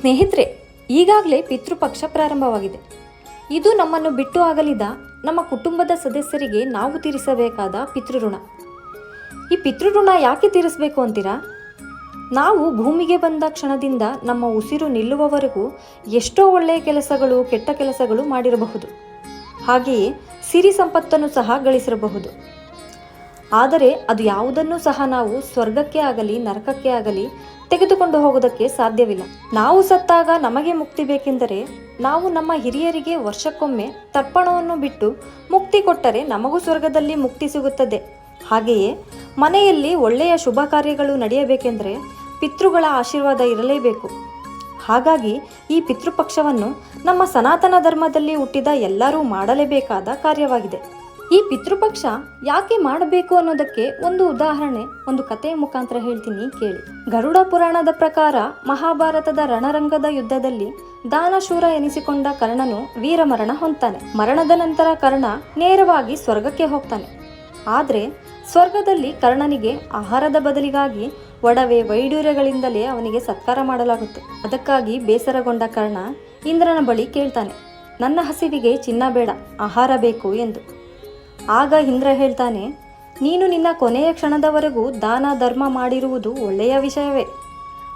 ಸ್ನೇಹಿತರೆ, ಈಗಾಗಲೇ ಪಿತೃಪಕ್ಷ ಪ್ರಾರಂಭವಾಗಿದೆ. ಇದು ನಮ್ಮನ್ನು ಬಿಟ್ಟು ಆಗಲಿದ ನಮ್ಮ ಕುಟುಂಬದ ಸದಸ್ಯರಿಗೆ ನಾವು ತೀರಿಸಬೇಕಾದ ಪಿತೃಋಣ. ಈ ಪಿತೃಋಣ ಯಾಕೆ ತೀರಿಸಬೇಕು ಅಂತೀರಾ? ನಾವು ಭೂಮಿಗೆ ಬಂದ ಕ್ಷಣದಿಂದ ನಮ್ಮ ಉಸಿರು ನಿಲ್ಲುವವರೆಗೂ ಎಷ್ಟೋ ಒಳ್ಳೆಯ ಕೆಲಸಗಳು, ಕೆಟ್ಟ ಕೆಲಸಗಳು ಮಾಡಿರಬಹುದು. ಹಾಗೆಯೇ ಸಿರಿ ಸಂಪತ್ತನ್ನು ಸಹ ಗಳಿಸಿರಬಹುದು. ಆದರೆ ಅದು ಯಾವುದನ್ನು ಸಹ ನಾವು ಸ್ವರ್ಗಕ್ಕೆ ಆಗಲಿ, ನರಕಕ್ಕೆ ಆಗಲಿ ತೆಗೆದುಕೊಂಡು ಹೋಗೋದಕ್ಕೆ ಸಾಧ್ಯವಿಲ್ಲ. ನಾವು ಸತ್ತಾಗ ನಮಗೆ ಮುಕ್ತಿ ಬೇಕೆಂದರೆ ನಾವು ನಮ್ಮ ಹಿರಿಯರಿಗೆ ವರ್ಷಕ್ಕೊಮ್ಮೆ ತರ್ಪಣವನ್ನು ಬಿಟ್ಟು ಮುಕ್ತಿ ಕೊಟ್ಟರೆ ನಮಗೂ ಸ್ವರ್ಗದಲ್ಲಿ ಮುಕ್ತಿ ಸಿಗುತ್ತದೆ. ಹಾಗೆಯೇ ಮನೆಯಲ್ಲಿ ಒಳ್ಳೆಯ ಶುಭ ಕಾರ್ಯಗಳು ನಡೆಯಬೇಕೆಂದರೆ ಪಿತೃಗಳ ಆಶೀರ್ವಾದ ಇರಲೇಬೇಕು. ಹಾಗಾಗಿ ಈ ಪಿತೃಪಕ್ಷವನ್ನು ನಮ್ಮ ಸನಾತನ ಧರ್ಮದಲ್ಲಿ ಹುಟ್ಟಿದ ಎಲ್ಲರೂ ಮಾಡಲೇಬೇಕಾದ ಕಾರ್ಯವಾಗಿದೆ. ಈ ಪಿತೃಪಕ್ಷ ಯಾಕೆ ಮಾಡಬೇಕು ಅನ್ನೋದಕ್ಕೆ ಒಂದು ಉದಾಹರಣೆ, ಒಂದು ಕಥೆಯ ಮುಖಾಂತರ ಹೇಳ್ತೀನಿ ಕೇಳಿ. ಗರುಡ ಪುರಾಣದ ಪ್ರಕಾರ ಮಹಾಭಾರತದ ರಣರಂಗದ ಯುದ್ಧದಲ್ಲಿ ದಾನಶೂರ ಎನಿಸಿಕೊಂಡ ಕರ್ಣನು ವೀರಮರಣ ಹೊಂತಾನೆ ಮರಣದ ನಂತರ ಕರ್ಣ ನೇರವಾಗಿ ಸ್ವರ್ಗಕ್ಕೆ ಹೋಗ್ತಾನೆ. ಆದರೆ ಸ್ವರ್ಗದಲ್ಲಿ ಕರ್ಣನಿಗೆ ಆಹಾರದ ಬದಲಿಗಾಗಿ ಒಡವೆ ವೈಡೂರ್ಯಗಳಿಂದಲೇ ಅವನಿಗೆ ಸತ್ಕಾರ ಮಾಡಲಾಗುತ್ತೆ. ಅದಕ್ಕಾಗಿ ಬೇಸರಗೊಂಡ ಕರ್ಣ ಇಂದ್ರನ ಬಳಿ ಕೇಳ್ತಾನೆ, ನನ್ನ ಹಸಿವಿಗೆ ಚಿನ್ನ ಬೇಡ, ಆಹಾರ ಬೇಕು ಎಂದು. ಆಗ ಇಂದ್ರ ಹೇಳ್ತಾನೆ, ನೀನು ನಿನ್ನ ಕೊನೆಯ ಕ್ಷಣದವರೆಗೂ ದಾನ ಧರ್ಮ ಮಾಡಿರುವುದು ಒಳ್ಳೆಯ ವಿಷಯವೇ.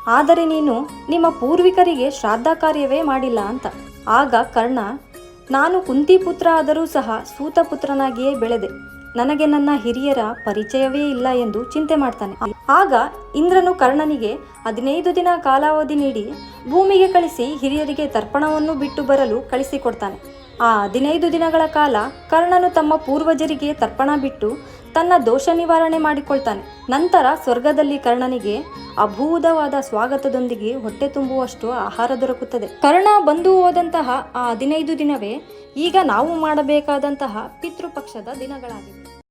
ಆದರೆ ನೀನು ನಿಮ್ಮ ಪೂರ್ವಿಕರಿಗೆ ಶ್ರಾದ್ದ ಕಾರ್ಯವೇ ಮಾಡಿಲ್ಲ ಅಂತ. ಆಗ ಕರ್ಣ, ನಾನು ಕುಂತಿ ಪುತ್ರ ಆದರೂ ಸಹ ಸೂತಪುತ್ರನಾಗಿಯೇ ಬೆಳೆದೆ. ನನಗೆ ನನ್ನ ಹಿರಿಯರ ಪರಿಚಯವೇ ಇಲ್ಲ ಎಂದು ಚಿಂತೆ ಮಾಡ್ತಾನೆ. ಆಗ ಇಂದ್ರನು ಕರ್ಣನಿಗೆ ಹದಿನೈದು ದಿನ ಕಾಲಾವಧಿ ನೀಡಿ ಭೂಮಿಗೆ ಕಳಿಸಿ ಹಿರಿಯರಿಗೆ ತರ್ಪಣವನ್ನು ಬಿಟ್ಟು ಬರಲು ಕಳಿಸಿಕೊಡ್ತಾನೆ. ಆ ಹದಿನೈದು ದಿನಗಳ ಕಾಲ ಕರ್ಣನು ತಮ್ಮ ಪೂರ್ವಜರಿಗೆ ತರ್ಪಣ ಬಿಟ್ಟು ತನ್ನ ದೋಷ ನಿವಾರಣೆ ಮಾಡಿಕೊಳ್ತಾನೆ. ನಂತರ ಸ್ವರ್ಗದಲ್ಲಿ ಕರ್ಣನಿಗೆ ಅಭೂತವಾದ ಸ್ವಾಗತದೊಂದಿಗೆ ಹೊಟ್ಟೆ ತುಂಬುವಷ್ಟು ಆಹಾರ ದೊರಕುತ್ತದೆ. ಕರ್ಣ ಬಂದು ಹೋದಂತಹ ಆ ಹದಿನೈದು ದಿನವೇ ಈಗ ನಾವು ಮಾಡಬೇಕಾದಂತಹ ಪಿತೃಪಕ್ಷದ ದಿನಗಳಾಗಿವೆ.